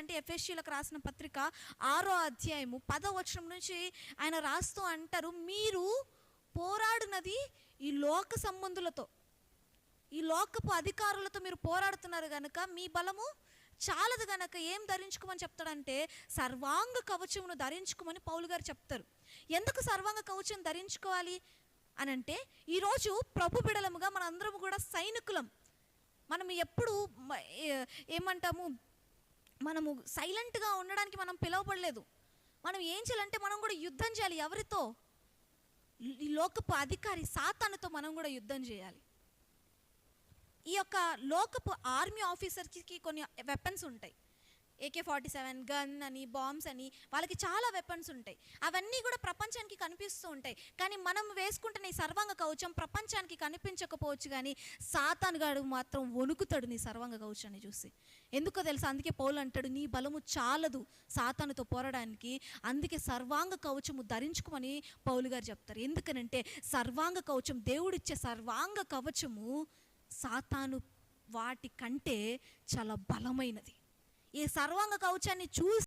ఏంటంటే ఎఫ్ఎస్సీలకు రాసిన పత్రిక ఆరో అధ్యాయము పదో వచనం నుంచి ఆయన రాస్తూ అంటారు మీరు పోరాడినది ఈ లోక సంబంధులతో ఈ లోకపు అధికారులతో మీరు పోరాడుతున్నారు కనుక మీ బలము చాలదు గనక ఏం ధరించుకోమని చెప్తాడంటే సర్వాంగ కవచమును ధరించుకోమని పౌలు గారు చెప్తారు. ఎందుకు సర్వాంగ కవచం ధరించుకోవాలి అని అంటే ఈరోజు ప్రభు బిడలముగా మనందరం కూడా సైనికులం. మనం ఎప్పుడు ఏమంటాము మనము సైలెంట్గా ఉండడానికి మనం పిలువబడలేదు. మనం ఏం చేయాలంటే మనం కూడా యుద్ధం చేయాలి. ఎవరితో? ఈ లోకపు అధికారి సాతానుతో మనం కూడా యుద్ధం చేయాలి. ఈ యొక్క లోకపు ఆర్మీ ఆఫీసర్కి కొన్ని వెపన్స్ ఉంటాయి. ఏకే ఫార్టీ సెవెన్ గన్ అని బాంబ్స్ అని వాళ్ళకి చాలా వెపన్స్ ఉంటాయి. అవన్నీ కూడా ప్రపంచానికి కనిపిస్తూ ఉంటాయి. కానీ మనం వేసుకుంటున్న ఈ సర్వాంగ కవచం ప్రపంచానికి కనిపించకపోవచ్చు కానీ సాతానుగాడు మాత్రం వణుకుతాడు నీ సర్వాంగ కవచాన్ని చూసి. ఎందుకో తెలుసు? అందుకే పౌలు అంటాడు నీ బలము చాలదు సాతానుతో పోరాడానికి. అందుకే సర్వాంగ కవచము ధరించుకోమని పౌలు గారు చెప్తారు. ఎందుకనంటే సర్వాంగ కవచం దేవుడిచ్చే సర్వాంగ కవచము సాతాను వాటి కంటే చాలా బలమైనది. ఈ సర్వాంగ కవచాన్ని చూసి